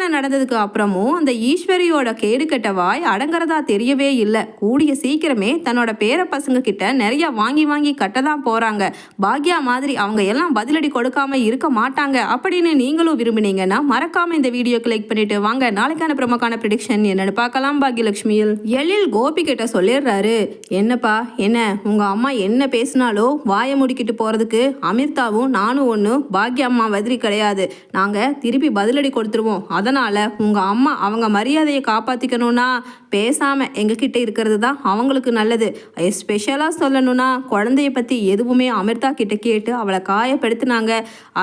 பிரச்சனை நடந்ததுக்கு அப்புறமும் அந்த ஈஸ்வரியோட கேடு கெட்ட வாய் அடங்குறதா தெரியவே இல்லை. கூடிய சீக்கிரமே தன்னோட பேர பசங்க கிட்ட நிறைய வாங்கி வாங்கி கட்ட தான் போறாங்க. பாக்யா மாதிரி அவங்க எல்லாம் பதிலடி கொடுக்காம இருக்க மாட்டாங்க. அப்படின்னு நீங்களும் விரும்பினீங்கன்னா மறக்காம இந்த வீடியோ கிளிக் பண்ணிட்டு வாங்க. நாளைக்கான பிரமுகான ப்ரிடிக்ஷன் என்னன்னு பார்க்கலாம் பாக்யலட்சுமியில். எழில் கோபி கிட்ட சொல்லிடுறாரு என்னப்பா என்ன? உங்க அம்மா என்ன பேசினாலோ வாயை முடிக்கிட்டு போறதுக்கு அமிர்தாவும் நானும் ஒன்று பாக்யா அம்மா மாதிரி கிடையாது. நாங்க திருப்பி பதிலடி கொடுத்துருவோம். அதனால் உங்கள் அம்மா அவங்க மரியாதையை காப்பாற்றிக்கணும்னா பேசாமல் எங்ககிட்ட இருக்கிறது தான் அவங்களுக்கு நல்லது. ஸ்பெஷலாக சொல்லணும்னா குழந்தைய பற்றி எதுவுமே அமிர்தா கிட்ட கேட்டு அவளை காயப்படுத்தினாங்க.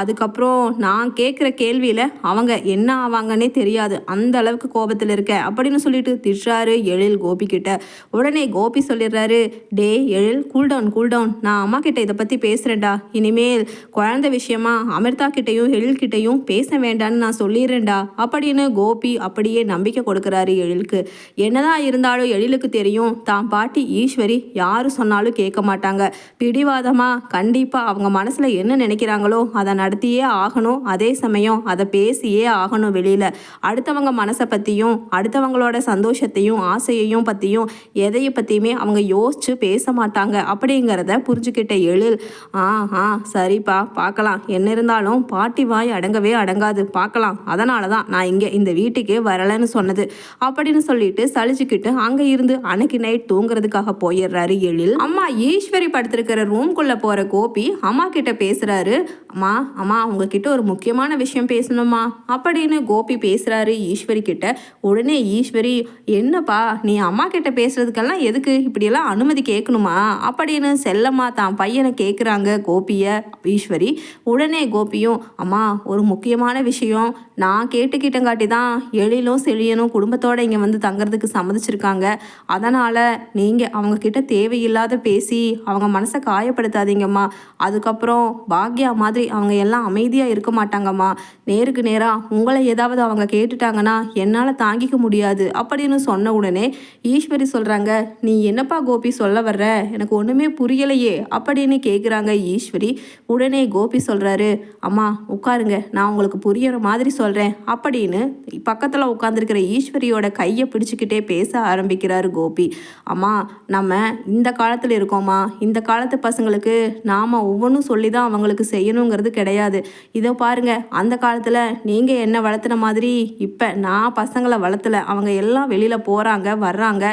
அதுக்கப்புறம் நான் கேட்குற கேள்வியில் அவங்க என்ன ஆவாங்கன்னே தெரியாது. அந்த அளவுக்கு கோபத்தில் இருக்க அப்படின்னு சொல்லிட்டு திட்டுறாரு எழில் கோபி கிட்ட. உடனே கோபி சொல்லிடுறாரு டே எழில் கூல்டவுன் கூல்டவுன் நான் அம்மா கிட்ட இதை பற்றி பேசுகிறேன்டா இனிமேல் குழந்தை விஷயமா அமிர்தா கிட்டேயும் எழில் கிட்டேயும் பேச வேண்டான்னு நான் சொல்லிடுறேன்டா. அப்படின்னு கோபி அப்படியே நம்பிக்கை கொடுக்குறாரு எழிலுக்கு. என்னதான் இருந்தாலும் எழிலுக்கு தெரியும் தான் பாட்டி ஈஸ்வரி யாரு சொன்னாலும் கேட்க மாட்டாங்க. பிடிவாதமா? கண்டிப்பாக அவங்க மனசில் என்ன நினைக்கிறாங்களோ அதை நடத்தியே ஆகணும். அதே சமயம் அதை பேசியே ஆகணும் வெளியில். அடுத்தவங்க மனசை பற்றியும் அடுத்தவங்களோட சந்தோஷத்தையும் ஆசையையும் பற்றியும் எதையை பற்றியுமே அவங்க யோசிச்சு பேச மாட்டாங்க. அப்படிங்கிறத புரிஞ்சுக்கிட்ட எழில் ஆ ஆ சரிப்பா பார்க்கலாம். என்ன இருந்தாலும் பாட்டி வாய் அடங்கவே அடங்காது. பார்க்கலாம். அதனால தான் நான் இங்கே இந்த வீட்டுக்கே வரலைன்னு சொன்னது. அப்படின்னு சொல்லிட்டு சலிச்சுக்கிட்டு அங்கே இருந்து அன்னைக்கு நைட் தூங்குறதுக்காக போயிடுறாரு எழில். அம்மா ஈஸ்வரி படுத்திருக்கிற ரூம்குள்ளே போகிற கோபி அம்மா கிட்ட பேசுகிறாரு அம்மா அம்மா உங்ககிட்ட ஒரு முக்கியமான விஷயம் பேசணுமா? அப்படின்னு கோபி பேசுகிறாரு ஈஸ்வரி கிட்ட. உடனே ஈஸ்வரி என்னப்பா நீ அம்மா கிட்ட பேசுறதுக்கெல்லாம் எதுக்கு? இப்படியெல்லாம் அனுமதி கேட்கணுமா? அப்படின்னு செல்லம்மா தான் பையனை கேட்குறாங்க கோபியை ஈஸ்வரி. உடனே கோபியும் அம்மா ஒரு முக்கியமான விஷயம் நான் கேட்டுக்கிட்டங்காட்டி தான் எழிலும் செழியனும் குடும்பத்தோடு இங்கே வந்து தங்குறதுக்கு சம்மதிச்சிருக்காங்க. அதனால் நீங்கள் அவங்கக்கிட்ட தேவையில்லாத பேசி அவங்க மனசை காயப்படுத்தாதீங்கம்மா. அதுக்கப்புறம் பாக்யா மாதிரி அவங்க எல்லாம் அமைதியாக இருக்க மாட்டாங்கம்மா. நேருக்கு நேராக உங்களை ஏதாவது அவங்க கேட்டுட்டாங்கன்னா என்னால் தாங்கிக்க முடியாது அப்படின்னு சொன்ன உடனே ஈஸ்வரி சொல்கிறாங்க நீ என்னப்பா கோபி சொல்ல வர்ற? எனக்கு ஒன்றுமே புரியலையே. அப்படின்னு கேட்குறாங்க ஈஸ்வரி. உடனே கோபி சொல்கிறாரு அம்மா உட்காருங்க நான் உங்களுக்கு புரியற மாதிரி சொல்கிறேன் அப்படி அப்படின்னு பக்கத்தில் உட்காந்துருக்கிற ஈஸ்வரியோட கையை பிடிச்சிக்கிட்டே பேச ஆரம்பிக்கிறார் கோபி. அம்மா நம்ம இந்த காலத்தில் இருக்கோமா இந்த காலத்து பசங்களுக்கு நாம் ஒவ்வொன்றும் சொல்லி தான் அவங்களுக்கு செய்யணுங்கிறது கிடையாது. இதோ பாருங்க அந்த காலத்தில் நீங்கள் என்ன வளர்த்துன மாதிரி இப்போ நான் பசங்களை வளர்த்தல. அவங்க எல்லாம் வெளியில் போகிறாங்க வர்றாங்க.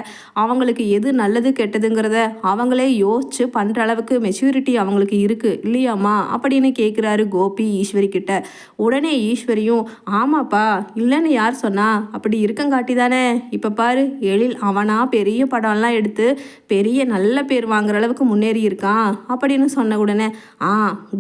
அவங்களுக்கு எது நல்லது கெட்டதுங்கிறத அவங்களே யோசிச்சு பண்ணுற அளவுக்கு மெச்சூரிட்டி அவங்களுக்கு இருக்குது இல்லையாம்மா? அப்படின்னு கேட்குறாரு கோபி ஈஸ்வரி கிட்ட. உடனே ஈஸ்வரியும் ஆமாப்பா இல்லைன்னு யார் சொன்னா? அப்படி இருக்கங்காட்டி தானே இப்போ பாரு எழில் அவனா பெரிய படம்லாம் எடுத்து பெரிய நல்ல பேர் வாங்குற அளவுக்கு முன்னேறி இருக்கான் அப்படின்னு சொன்ன உடனே ஆ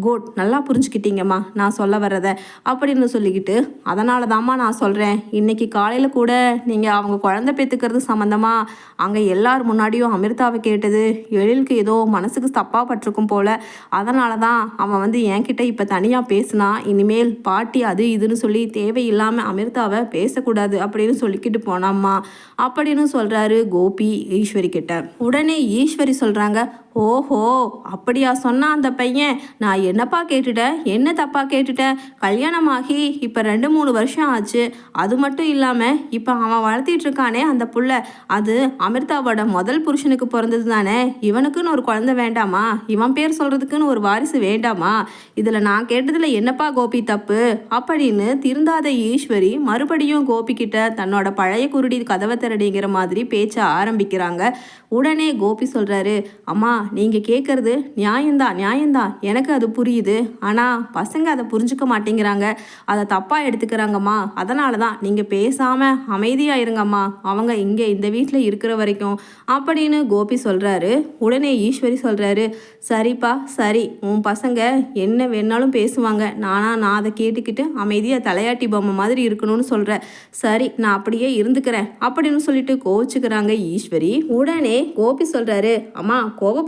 குட். நல்லா புரிஞ்சுக்கிட்டீங்கம்மா. நான் சொல்ல வர்றத. அப்படின்னு சொல்லிக்கிட்டு அதனால தாம்மா நான் சொல்கிறேன் இன்னைக்கு காலையில் கூட நீங்கள் அவங்க குழந்தை பெற்றுக்கிறது சம்மந்தமாக அங்கே எல்லார் முன்னாடியும் அமிர்தாவை கேட்டது எழிலுக்கு ஏதோ மனசுக்கு தப்பாக பட்டிருக்கும் போல. அதனால தான் அவன் வந்து என்கிட்ட இப்போ தனியாக பேசினா இனிமேல் பாட்டி அது இதுன்னு சொல்லி தேவையில்லாமல் அமிர்தாவை பேசக்கூடாது அப்படின்னு சொல்லிக்கிட்டு போனாம்மா. அப்படின்னு சொல்கிறாரு கோபி ஈஸ்வரி கிட்ட உடனே ஈஸ்வரி சொல்கிறாங்க ஓஹோ அப்படியா சொன்னான் அந்த பையன். நான் என்னப்பா கேட்டுட்டேன் என்ன தப்பாக கேட்டுட்டேன் கல்யாணமாகி இப்போ ரெண்டு மூணு வருஷம் ஆச்சு. அது மட்டும் இல்லாமல் இப்போ அவன் வளர்த்திட்டு இருக்கானே அந்த புள்ள. அது அமிர்தாவோட முதல் புருஷனுக்கு பிறந்தது தானே? இவனுக்குன்னு ஒரு குழந்தை வேண்டாமா? இவன் பேர் சொல்கிறதுக்குன்னு ஒரு வாரிசு வேண்டாமா? இதில் நான் கேட்டதில் என்னப்பா கோபி தப்பு? அப்படின்னு திருந்தாத ஈஸ்வரி மறுபடியும் கோபிக்கிட்ட தன்னோட பழைய குருடி கதவை திரடிங்கிற மாதிரி பேச்ச ஆரம்பிக்கிறாங்க. உடனே கோபி சொல்கிறாரு அம்மா நீங்கள் கேட்குறது நியாயம்தான் நியாயம்தான் எனக்கு அது புரியுது. ஆனால் பசங்க அதை புரிஞ்சுக்க மாட்டேங்கிறாங்க. அதை தப்பாக எடுத்துக்கிறாங்கம்மா. அதனால தான் நீங்கள் பேசாமல் அமைதியாக இருங்கம்மா. அவங்க இங்கே இந்த வீட்டில் இருக்கிற வரைக்கும். அப்படின்னு கோபி சொல்கிறாரு உடனே ஈஸ்வரி சொல்கிறாரு சரிப்பா சரி. உன் பசங்க என்ன வேணாலும் பேசுவாங்க. நானா நான் அதை கேட்டுக்கிட்டு அமைதியாக தலையாட்டி பொம்மை மாதிரி இருக்கணும்னு சொல்கிறேன் சரி நான் அப்படியே இருந்துக்கிறேன். அப்படின்னு சொல்லிட்டு கோவிச்சுக்கிறாங்க ஈஸ்வரி. உடனே கோபி சொல்கிறாரு அம்மா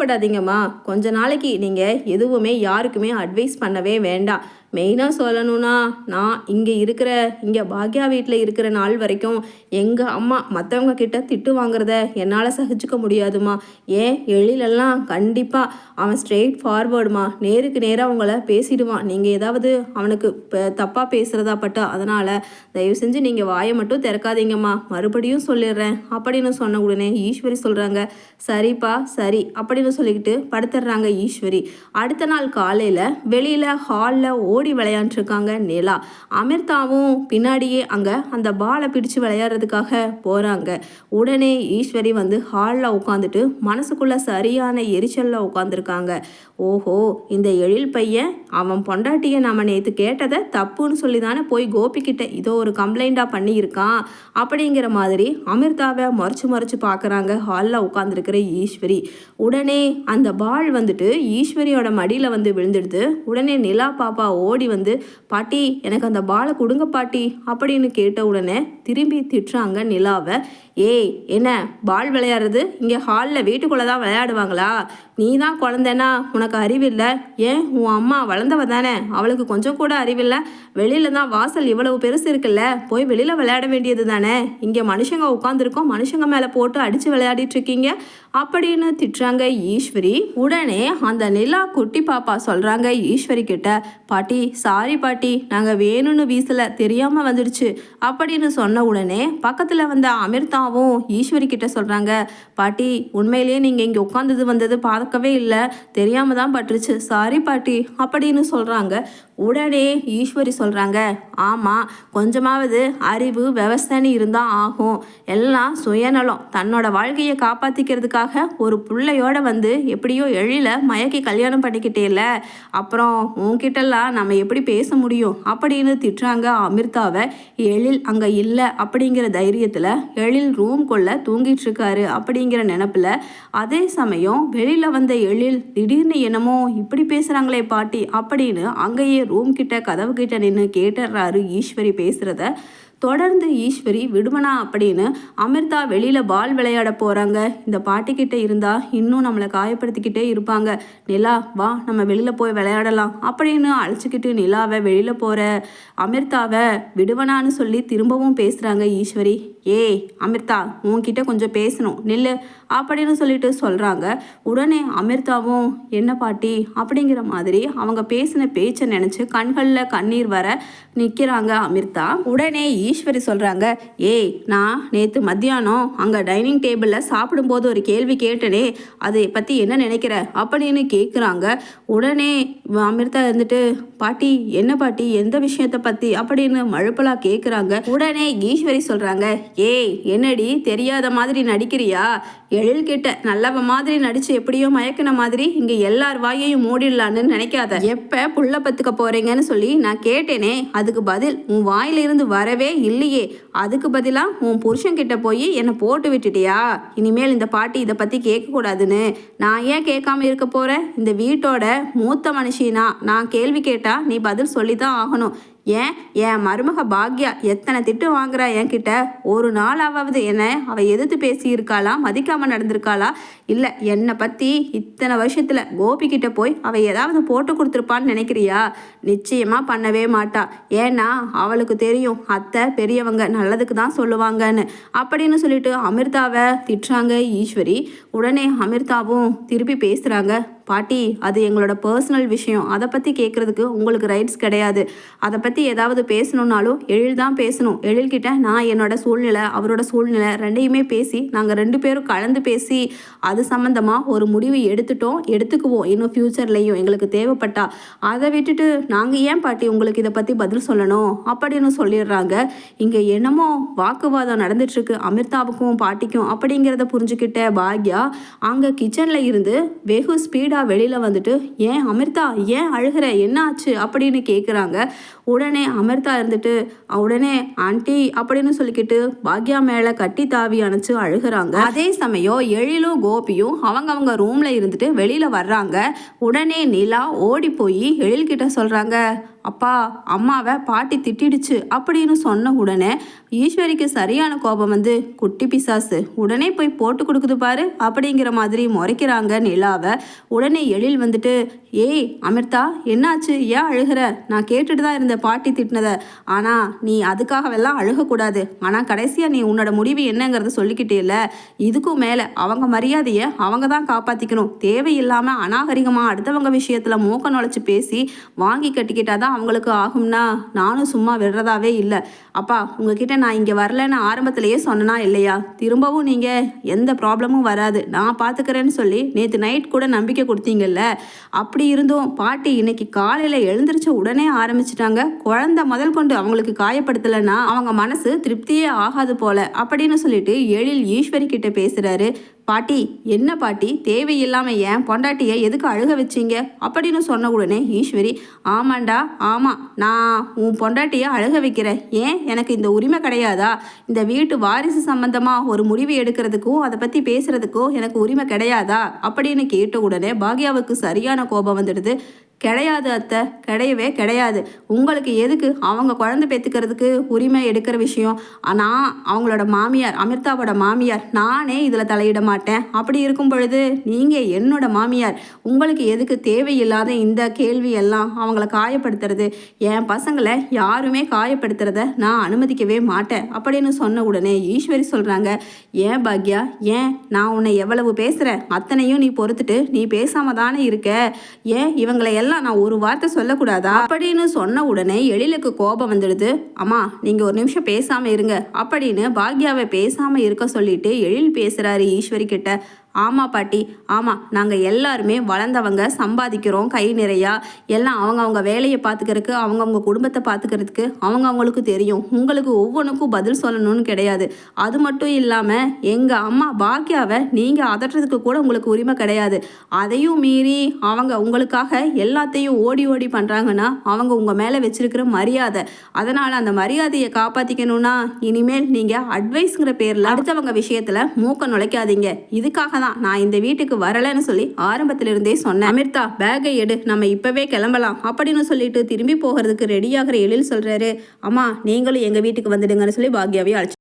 கவலைப்படாதீங்கம்மா. கொஞ்ச நாளைக்கு நீங்கள் எதுவுமே யாருக்குமே அட்வைஸ் பண்ணவே வேண்டாம். மெயினாக சொல்லணும்னா நான் இங்கே இருக்கிற இங்கே பாக்யா வீட்டில் இருக்கிற நாள் வரைக்கும் எங்கள் அம்மா மற்றவங்க கிட்ட திட்டு வாங்குறத என்னால் சகிச்சுக்க முடியாதுமா ஏன்? எழிலெல்லாம் கண்டிப்பாக அவன் ஸ்ட்ரெயிட் ஃபார்வர்டுமா நேருக்கு நேராக அவங்கள பேசிடுவான். நீங்கள் ஏதாவது அவனுக்கு தப்பாக பேசுகிறதா பட்டு அதனால் தயவு செஞ்சு நீங்கள் வாயை மட்டும் திறக்காதீங்கம்மா. மறுபடியும் சொல்லிடுறேன். அப்படின்னு சொன்ன உடனே ஈஸ்வரி சொல்கிறாங்க சரிப்பா சரி அப்படின்னு சொல்லிக்கிட்டு படுத்துடுறாங்க ஈஸ்வரி. அடுத்த நாள் காலையில் வெளியில் ஹாலில் ஓடி விளையாண்டுருக்காங்க நிலா. அமிர்தாவும் பின்னாடியே அங்கே அந்த பாலை பிடிச்சு விளையாடுறதுக்காக போகிறாங்க உடனே ஈஸ்வரி வந்து ஹாலில் உட்காந்துட்டு மனசுக்குள்ள சரியான எரிச்சலில் உட்காந்துருக்காங்க ஓஹோ இந்த எழில் பையன் அவன் பொண்டாட்டியை நம்ம நேற்று கேட்டதை தப்புன்னு சொல்லி தானே போய் கோபிக்கிட்ட இதோ ஒரு கம்ப்ளைண்ட்டாக பண்ணியிருக்கான் அப்படிங்கிற மாதிரி அமிர்தாவை மறைச்சு மறைச்சு பார்க்குறாங்க ஹாலில் உட்காந்துருக்கிற ஈஸ்வரி. உடனே அந்த பால் வந்துட்டு ஈஸ்வரியோட மடியில் வந்து விழுந்துடுது. உடனே நிலா பாப்பா ஓடி வந்து பாட்டி எனக்கு அந்த பாலை கொடுங்க பாட்டி அப்படின்னு கேட்ட உடனே திரும்பி திட்டுறாங்க நிலாவை. ஏய் என்ன பால் விளையாடுறது? இங்கே ஹாலில் வீட்டுக்குள்ளே தான் விளையாடுவாங்களா? நீ தான் குழந்தைன்னா உனக்கு அறிவில்லை? ஏன்? உன் அம்மா வளர்ந்தவ தானே. அவளுக்கு கொஞ்சம் கூட அறிவில்லை. வெளியில தான் வாசல் இவ்வளவு பெருசு இருக்குல்ல. போய் வெளியில் விளையாட வேண்டியது தானே. இங்கே மனுஷங்க உட்காந்துருக்கோம் மனுஷங்க மேலே போட்டு அடித்து விளையாடிட்டு இருக்கீங்க. அப்படின்னு திட்டுறாங்க ஈஸ்வரி. உடனே அந்த நிலா குட்டி பாப்பா சொல்கிறாங்க ஈஸ்வரி கிட்ட பாட்டி சாரி பாட்டி நாங்கள் வேணும்னு வீசல தெரியாமல் வந்துடுச்சு அப்படின்னு சொன்ன உடனே பக்கத்தில் வந்த அமிர்தாவும் ஈஸ்வரி கிட்ட சொல்கிறாங்க பாட்டி உண்மையிலேயே நீங்கள் இங்கே உட்காந்தது வந்தது பார்க்கவே இல்லை தெரியாமல் தான் பட்டுருச்சு சாரி பாட்டி அப்படின்னு சொல்கிறாங்க உடனே ஈஸ்வரி சொல்கிறாங்க ஆமாம் கொஞ்சமாவது அறிவு விவசாயி இருந்தால் ஆகும். எல்லாம் சுயநலம் தன்னோட வாழ்க்கையை காப்பாற்றிக்கிறதுக்காக ஒரு பிள்ளையோட வந்து எப்படியோ எழில மயக்கி கல்யாணம் பண்ணிக்கிட்டே இல்லை அப்புறம் உன்கிட்டலாம் நம்ம எப்படி பேச முடியும்? அப்படின்னு திட்டுறாங்க அமிர்தாவை. எழில் அங்கே இல்லை அப்படிங்கிற தைரியத்தில் எழில் ரூம்குள்ளே தூங்கிட்டு இருக்காரு அப்படிங்கிற நினப்பில் அதே சமயம் வெளியில் வந்த எழில் திடீர்னு என்னமோ இப்படி பேசுகிறாங்களே பாட்டி அப்படின்னு அங்கேயே ரூம் கிட்ட கதவு கிட்ட நின்று கேட்டுடுறாரு ஈஸ்வரி பேசுகிறத தொடர்ந்து ஈஸ்வரி விடுமனா அப்படின்னு அமிர்தா வெளியில் பால் விளையாட போகிறாங்க இந்த பாட்டிக்கிட்ட இருந்தால் இன்னும் நம்மளை காயப்படுத்திக்கிட்டே இருப்பாங்க. நிலா வா நம்ம வெளியில் போய் விளையாடலாம் அப்படின்னு அழைச்சிக்கிட்டு நிலாவை வெளியில் போகிற அமிர்தாவை விடுவனான்னு சொல்லி திரும்பவும் பேசுகிறாங்க ஈஸ்வரி. ஏய் அமிர்தா உன்கிட்ட கொஞ்சம் பேசணும் நில்லு அப்படின்னு சொல்லிட்டு சொல்கிறாங்க உடனே அமிர்தாவும் என்ன பாட்டி? அப்படிங்கிற மாதிரி அவங்க பேசின பேச்சை நினச்சி கண்களில் கண்ணீர் வர நிற்கிறாங்க அமிர்தா. உடனே ஈஸ்வரி சொல்கிறாங்க ஏய் நான் நேற்று மத்தியானம் அங்கே டைனிங் டேபிளில் சாப்பிடும்போது ஒரு கேள்வி கேட்டனே அதை பற்றி என்ன நினைக்கிற? அப்படின்னு கேட்குறாங்க உடனே அமிர்தா இருந்துட்டு பாட்டி என்ன பாட்டி எந்த விஷயத்தை பற்றி அப்படின்னு மழுப்பலாக கேட்குறாங்க உடனே ஈஸ்வரி சொல்கிறாங்க ஏய் என்னடி தெரியாத மாதிரி நடிக்கிறியா? எழில் கிட்ட நல்லவ மாதிரி நடிச்சு எப்படியோ மயக்கின மாதிரி இங்க எல்லார் வாயையும் மூடிடலான்னு நினைக்காத. எப்ப புள்ள பத்துக்க போறீங்கன்னு சொல்லி நான் கேட்டேனே அதுக்கு பதில் உன் வாயிலிருந்து வரவே இல்லையே. அதுக்கு பதிலா உன் புருஷன் கிட்ட போய் என்னை போட்டு விட்டுட்டியா? இனிமேல் இந்த பாட்டி இதை பத்தி கேட்கக்கூடாதுன்னு நான் ஏன் கேட்காம இருக்க போகிறேன் இந்த வீட்டோட மூத்த மனுஷினா. நான் கேள்வி கேட்டா நீ பதில் சொல்லி தான் ஆகணும். ஏன்? என் மருமக பாக்யா எத்தனை திட்டு வாங்குறா என்கிட்ட? ஒரு நாளாவது என்ன அவள் எதிர்த்து பேசியிருக்காளா? மதிக்காமல் நடந்திருக்காளா? இல்லை என்னை பற்றி இத்தனை வருஷத்தில் கோபிக்கிட்ட போய் அவள் ஏதாவது போட்டு கொடுத்துருப்பான்னு நினைக்கிறியா? நிச்சயமாக பண்ணவே மாட்டா. ஏன்னா அவளுக்கு தெரியும் அத்தை பெரியவங்க நல்லதுக்கு தான் சொல்லுவாங்கன்னு. அப்படின்னு சொல்லிட்டு அமிர்தாவை திட்டுறாங்க ஈஸ்வரி. உடனே அமிர்தாவும் திருப்பி பேசுகிறாங்க பாட்டி அது எங்களோட பர்சனல் விஷயம். அதை பற்றி கேட்குறதுக்கு உங்களுக்கு ரைட்ஸ் கிடையாது. அதை பற்றி ஏதாவது பேசணுன்னாலும் எழில் தான் பேசணும். எழில்கிட்ட நான் என்னோட சூழ்நிலை அவரோட சூழ்நிலை ரெண்டையுமே பேசி நாங்கள் ரெண்டு பேரும் கலந்து பேசி அது சம்மந்தமாக ஒரு முடிவு எடுத்துட்டோம் எடுத்துக்குவோம். இன்னும் ஃப்யூச்சர்லேயும் எங்களுக்கு தேவைப்பட்டா. அதை விட்டுட்டு நாங்கள் ஏன் பாட்டி உங்களுக்கு இதை பற்றி பதில் சொல்லணும்? அப்படின்னு சொல்லிடுறாங்க. இங்கே என்னமோ வாக்குவாதம் நடந்துட்டுருக்கு. அமிர்தாவுக்கும் பாட்டிக்கும் அப்படிங்கிறத புரிஞ்சுக்கிட்ட பாக்யா அங்கே கிச்சனில் இருந்து வெகு ஸ்பீடாக வெளியில் வந்துட்டு ஏன் அமிர்தா ஏன் அழுகிற? என்ன ஆச்சு? அப்படின்னு கேட்குறாங்க உடனே அமிர்தா இருந்துட்டு உடனே ஆண்டி அப்படின்னு சொல்லிக்கிட்டு பாக்யா மேலே கட்டி தாவி அணைச்சு அழுகிறாங்க. அதே சமயம் எழிலும் கோபியும் அவங்க அவங்க ரூமில் இருந்துட்டு வெளியில் வர்றாங்க. உடனே நிலா ஓடி போய் எழில்கிட்ட சொல்கிறாங்க அப்பா அம்மாவை பாட்டி திட்டிடுச்சு அப்படின்னு சொன்ன உடனே ஈஸ்வரிக்கு சரியான கோபம் வந்து குட்டி பிசாசு உடனே போய் போட்டு கொடுக்குது பாரு அப்படிங்கிற மாதிரி முறைக்கிறாங்க நிலாவை. உடனே எழில் வந்துட்டு ஏய் அமிர்தா என்னாச்சு? ஏன் அழுகிற? நான் கேட்டுட்டு தான் இருந்த பாட்டி திட்டினத. ஆனால் நீ அதுக்காகவெல்லாம் அழுகக்கூடாது. ஆனால் கடைசியாக நீ உன்னோட முடிவு என்னங்கிறத சொல்லிக்கிட்டே இல்லை இதுக்கும் மேலே அவங்க மரியாதையை அவங்க தான் காப்பாற்றிக்கணும் தேவையில்லாமல் அநாகரிகமாக அடுத்தவங்க விஷயத்தில் மூக்க நுழைச்சி பேசி வாங்கி கட்டிக்கிட்டால் தான் அவங்களுக்கு ஆகும்னா நானும் சும்மா விடுறதாவே இல்லை. அப்பா உங்ககிட்ட நான் இங்கே வரலன்னு ஆரம்பத்திலேயே சொன்னனா இல்லையா? திரும்பவும் நீங்கள் எந்த ப்ராப்ளமும் வராது. நான் பார்த்துக்கிறேன்னு சொல்லி நேற்று நைட் கூட நம்பிக்கை கொடுத்தீங்கல்ல? அப்படி இருந்தும். பாட்டி இன்னைக்கு காலையில் எழுந்திரிச்ச உடனே ஆரம்பிச்சிட்டாங்க. குழந்தை முதல் கொண்டு அவங்களுக்கு காயப்படுத்தலைன்னா அவங்க மனசு திருப்தியே ஆகாது போல அப்படின்னு சொல்லிட்டு எழில் ஈஸ்வரி கிட்ட பேசுறாரு. பாட்டி என்ன பாட்டி? தேவையில்லாமல் ஏன் பொண்டாட்டியை எதுக்கு அழுக வச்சிங்க? அப்படின்னு சொன்ன உடனே ஈஸ்வரி ஆமாண்டா ஆமாம் நான் உன் பொண்டாட்டியை அழுக வைக்கிறேன். ஏன்? எனக்கு இந்த உரிமை கிடையாதா? இந்த வீட்டு வாரிசு சம்பந்தமாக ஒரு முடிவு எடுக்கிறதுக்கும் அதை பற்றி பேசுகிறதுக்கும் எனக்கு உரிமை கிடையாதா? அப்படின்னு கேட்ட உடனே பாக்யாவுக்கு சரியான கோபம் வந்துடுது. கிடையாது அத்தை. கிடையவே கிடையாது. உங்களுக்கு எதுக்கு? அவங்க குழந்தை பெற்றுக்கிறதுக்கு உரிமை எடுக்கிற விஷயம். நான் அவங்களோட மாமியார் அமிர்தாவோட மாமியார் நானே இதில் தலையிட மாட்டேன். அப்படி இருக்கும் பொழுது நீங்கள் என்னோட மாமியார். உங்களுக்கு எதுக்கு தேவையில்லாத இந்த கேள்வி எல்லாம் அவங்கள காயப்படுத்துறது? என் பசங்களை யாருமே காயப்படுத்துறத நான் அனுமதிக்கவே மாட்டேன். அப்படின்னு சொன்ன உடனே ஈஸ்வரி சொல்கிறாங்க ஏன் பாக்யா? ஏன்? நான் உன்னை எவ்வளவு பேசுகிறேன் அத்தனையும் நீ பொறுத்துட்டு நீ பேசாமல் தானே இருக்க? ஏன் இவங்களை இதெல்லாம் நான் ஒரு வார்த்தை சொல்லக்கூடாதா? அப்படின்னு சொன்ன உடனே எழிலுக்கு கோபம் வந்துடுது. அம்மா நீங்க ஒரு நிமிஷம் பேசாம இருங்க. அப்படின்னு பாக்யாவை பேசாம இருக்க சொல்லிட்டு எழில் பேசுறாரு ஈஸ்வரி கிட்ட. ஆமாம் பாட்டி. ஆமாம் நாங்கள் எல்லாருமே வளர்ந்தவங்க சம்பாதிக்கிறோம் கை நிறையா. எல்லாம் அவங்கவுங்க வேலையை பார்த்துக்கிறதுக்கு அவங்கவுங்க குடும்பத்தை பார்த்துக்கிறதுக்கு அவங்க அவங்களுக்கு தெரியும். உங்களுக்கு ஒவ்வொன்றுக்கும் பதில் சொல்லணும்னு கிடையாது. அது மட்டும் இல்லாமல் எங்கள் அம்மா பாக்யாவை நீங்கள் அதட்டுறதுக்கு கூட உங்களுக்கு உரிமை கிடையாது. அதையும் மீறி அவங்க உங்களுக்காக எல்லாத்தையும் ஓடி ஓடி பண்ணுறாங்கன்னா அவங்க உங்கள் மேலே வச்சுருக்கிற மரியாதை. அதனால் அந்த மரியாதையை காப்பாற்றிக்கணும்னா இனிமேல் நீங்கள் அட்வைஸ்ங்கிற பேரில் அடுத்தவங்க விஷயத்தில் மூக்க நுழைக்காதீங்க. இதுக்காக தான் நான் இந்த வீட்டுக்கு வரலைன்னு சொல்லி ஆரம்பத்திலிருந்தே சொன்னேன். அமிர்தா பேக்கை எடு நம்ம இப்போவே கிளம்பலாம் அப்படின்னு சொல்லிட்டு திரும்பி போகிறதுக்கு ரெடியாகிற எழில் சொல்கிறாரு அம்மா நீங்களும் எங்கள் வீட்டுக்கு வந்துடுங்கன்னு சொல்லி பாக்யாவே அழைச்சி